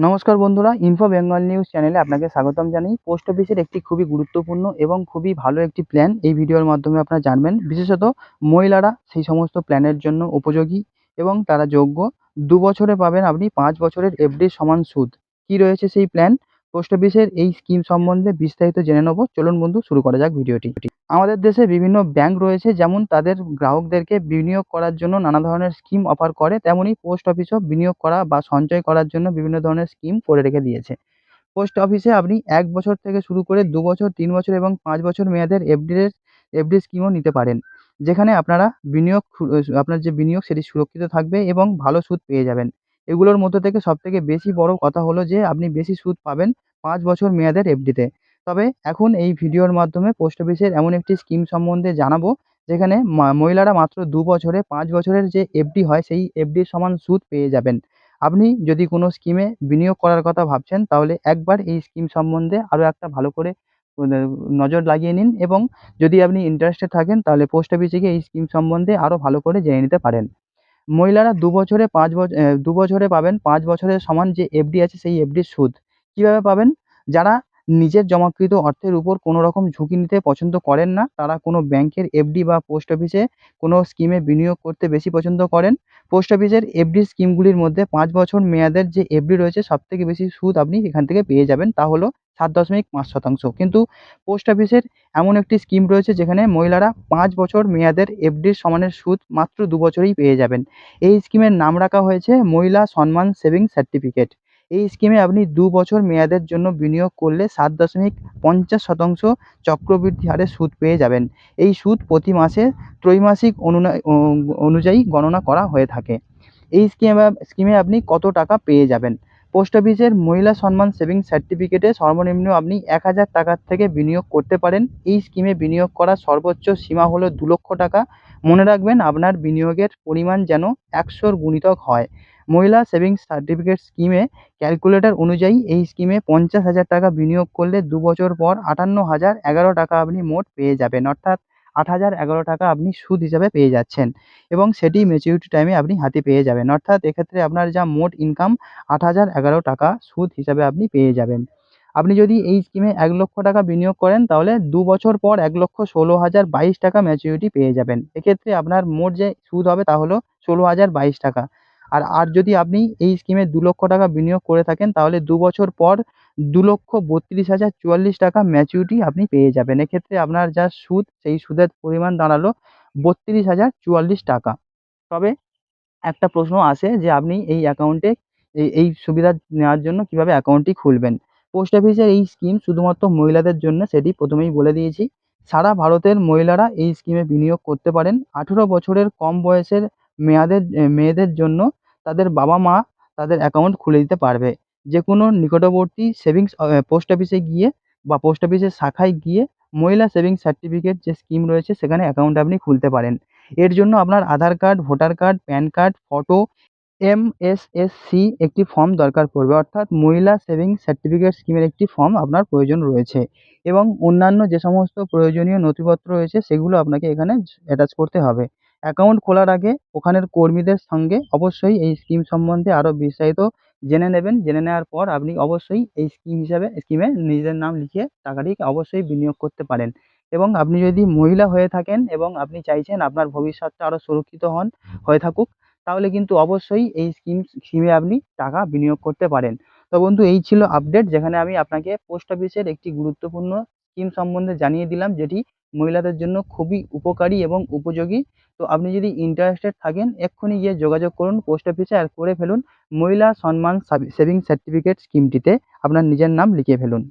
নমস্কার বন্ধুরা info Bengal news চ্যানেলে আপনাকে স্বাগতম জানাই। পোস্ট অফিসের একটি খুবই গুরুত্বপূর্ণ এবং খুবই ভালো একটি প্ল্যান এই ভিডিওর মাধ্যমে আপনারা জানবেন। বিশেষত মহিলারা সেই সমস্ত প্ল্যানের জন্য উপযোগী এবং তারা যোগ্য। দু বছরে পাবেন আপনি পাঁচ বছরের এফডি সমান সুদ। কি রয়েছে সেই প্ল্যান পোস্ট অফিসের এই স্কিম সম্বন্ধে বিস্তারিত জেনে নেব। চলুন বন্ধু, শুরু করা যাক ভিডিওটি। আমাদের দেশে বিভিন্ন ব্যাংক রয়েছে, যেমন তাদের গ্রাহকদেরকে বিনিয়োগ করার জন্য নানা ধরনের স্কিম অফার করে তেমনই পোস্ট অফিসও বিনিয়োগ করা বা সঞ্চয় করার জন্য বিভিন্ন ধরনের স্কিম করে রেখে দিয়েছে। পোস্ট অফিসে আপনি এক বছর থেকে শুরু করে দু বছর, তিন বছর এবং পাঁচ বছর মেয়াদের এফডির এফডি স্কিমও নিতে পারেন, যেখানে আপনারা বিনিয়োগ আপনার যে বিনিয়োগ সেটি সুরক্ষিত থাকবে এবং ভালো সুদ পেয়ে যাবেন। এগুলোর মধ্যে থেকে সবথেকে বেশি বড় কথা হলো যে, আপনি বেশি সুদ পাবেন পাঁচ বছর মেয়াদের এফডিতে তবে এখন এই ভিডিওর মাধ্যমে পোস্ট অফিসের এমন একটি স্কিম সম্বন্ধে জানাব, যেখানে মহিলারা মাত্র দু বছরে পাঁচ বছরের যে এফডি হয়, সেই এফডির সমান সুদ পেয়ে যাবেন। আপনি যদি কোনো স্কিমে বিনিয়োগ করার কথা ভাবছেন, তাহলে একবার এই স্কিম সম্বন্ধে আরও একটা ভালো করে নজর লাগিয়ে নিন এবং যদি আপনি ইন্টারেস্টেড থাকেন, তাহলে পোস্ট অফিসে গিয়ে এই স্কিম সম্বন্ধে আরও ভালো করে জেনে নিতে পারেন। মহিলারা দু বছরে পাঁচ বছর দু বছরে পাবেন, পাঁচ বছরের সমান যে এফডি আছে সেই এফডির সুদ। কীভাবে পাবেন? যারা নিজের জমাকৃত অর্থের উপর কোনো রকম ঝুঁকি নিতে পছন্দ করেন না। তারা কোনো ব্যাংকের এফডি বা পোস্ট অফিসে কোনো স্কিমে বিনিয়োগ করতে বেশি পছন্দ করেন। পোস্ট অফিসের এফডি স্কিমগুলির মধ্যে পাঁচ বছর মেয়াদের যে এফডি রয়েছে, সবথেকে বেশি সুদ আপনি এখান থেকে পেয়ে যাবেন। তা হলো সাত দশমিক পাঁচ শতাংশ। কিন্তু পোস্ট অফিসের এমন একটি স্কিম রয়েছে, যেখানে মহিলারা পাঁচ বছর মেয়াদের এফডির সমানের সুদ মাত্র দু বছরেই পেয়ে যাবেন। এই স্কিমের নাম রাখা হয়েছে মহিলা সম্মান সেভিংস সার্টিফিকেট। এই স্কিমে আপনি দু বছর মেয়াদের জন্য বিনিয়োগ করলে সাত দশমিক পঞ্চাশ শতাংশ চক্রবৃদ্ধি হারে সুদ পেয়ে যাবেন। এই সুদ প্রতি মাসে ত্রৈমাসিক অনুযায়ী গণনা করা হয়ে থাকে। এই স্কিমে স্কিমে আপনি কত টাকা পেয়ে যাবেন? পোস্ট অফিসের মহিলা সম্মান সেভিংস সার্টিফিকেটে সর্বনিম্ন আপনি এক হাজার টাকার থেকে বিনিয়োগ করতে পারেন। এই স্কিমে বিনিয়োগ করার সর্বোচ্চ সীমা হলো দু লক্ষ টাকা। মনে রাখবেন, আপনার বিনিয়োগের পরিমাণ যেন একশোর গুণিতক হয়। মহিলা সেভিংস সার্টিফিকেট স্কিমে ক্যালকুলেটর অনুযায়ী এই স্কিমে পঞ্চাশ হাজার টাকা বিনিয়োগ করলে দু বছর পর আটান্ন হাজার এগারো টাকা আপনি মোট পেয়ে যাবেন। অর্থাৎ আট হাজার এগারো টাকা আপনি সুদ হিসাবে পেয়ে যাচ্ছেন এবং সেটি ম্যাচিউরিটি টাইমে আপনি হাতে পেয়ে যাবেন। অর্থাৎ এক্ষেত্রে আপনার যা মোট ইনকাম আট হাজার এগারো টাকা সুদ হিসাবে আপনি পেয়ে যাবেন। আপনি যদি এই স্কিমে এক লক্ষ টাকা বিনিয়োগ করেন তাহলে দু বছর পর এক লক্ষ ষোলো হাজার বাইশ টাকা ম্যাচিউরিটি পেয়ে যাবেন। এক্ষেত্রে আপনার মোট যে সুদ হবে তা হলো ষোলো হাজার বাইশ টাকা। আর আর যদি আপনি এই স্কিমে দু লক্ষ টাকা বিনিয়োগ করে থাকেন, তাহলে দু বছর পর দু লক্ষ বত্রিশ হাজার চুয়াল্লিশ টাকা ম্যাচিউরিটি আপনি পেয়ে যাবেন। এক্ষেত্রে আপনার যা সুদ, সেই সুদের পরিমাণ দাঁড়াল বত্রিশ হাজার চুয়াল্লিশ টাকা। তবে একটা প্রশ্ন আসে যে, আপনি এই অ্যাকাউন্টে এই এই সুবিধা নেওয়ার জন্য কীভাবে অ্যাকাউন্টটি খুলবেন? পোস্ট অফিসের এই স্কিম শুধুমাত্র মহিলাদের জন্য, সেটি প্রথমেই বলে দিয়েছি। সারা ভারতের মহিলারা এই স্কিমে বিনিয়োগ করতে পারেন। আঠেরো বছরের কম বয়সের মেয়াদের, মেয়েদের জন্য তাদের বাবা মা তাদের অ্যাকাউন্ট খুলে দিতে পারবে। যে কোনো নিকটবর্তী সেভিংস পোস্ট অফিসে গিয়ে বা পোস্ট অফিসের শাখায় গিয়ে মহিলা সেভিংস সার্টিফিকেট যে স্কিম রয়েছে, সেখানে অ্যাকাউন্ট আপনি খুলতে পারেন। এর জন্য আপনার Aadhaar card, voter card, PAN card photo M S S C একটি ফর্ম দরকার পড়বে। অর্থাৎ মহিলা সেভিংস সার্টিফিকেট স্কিমের একটি ফর্ম আপনার প্রয়োজন রয়েছে এবং অন্যান্য যে সমস্ত প্রয়োজনীয় নথিপত্র রয়েছে, সেগুলো আপনাকে এখানে অ্যাটাচ করতে হবে। অ্যাকাউন্ট খোলার আগে ওখানের কর্মীদের সঙ্গে অবশ্যই এই স্কিম সম্বন্ধে আরও বিস্তারিত জেনে নেবেন। জেনে নেওয়ার পর আপনি অবশ্যই এই স্কিম হিসাবে স্কিমে নিজের নাম লিখিয়ে টাকাটি অবশ্যই বিনিয়োগ করতে পারেন। এবং আপনি যদি মহিলা হয়ে থাকেন এবং আপনি চাইছেন আপনার ভবিষ্যৎটা আরও সুরক্ষিত হন, হয়ে থাকুক, তাহলে কিন্তু অবশ্যই এই স্কিম স্কিমে আপনি টাকা বিনিয়োগ করতে পারেন। তো বন্ধু, এই ছিল আপডেট যেখানে আমি আপনাকে পোস্ট অফিসের একটি গুরুত্বপূর্ণ স্কিম সম্বন্ধে জানিয়ে দিলাম, যেটি মহিলাদের জন্য খুবই উপকারী এবং উপযোগী। তো আপনি যদি ইন্টারেস্টেড থাকেন, এক্ষুনি গিয়ে যোগাযোগ করুন পোস্ট অফিসে আর করে ফেলুন মহিলা সম্মান সেভিংস সার্টিফিকেট স্কিমটিতে আপনার নিজের নাম লিখিয়ে ফেলুন।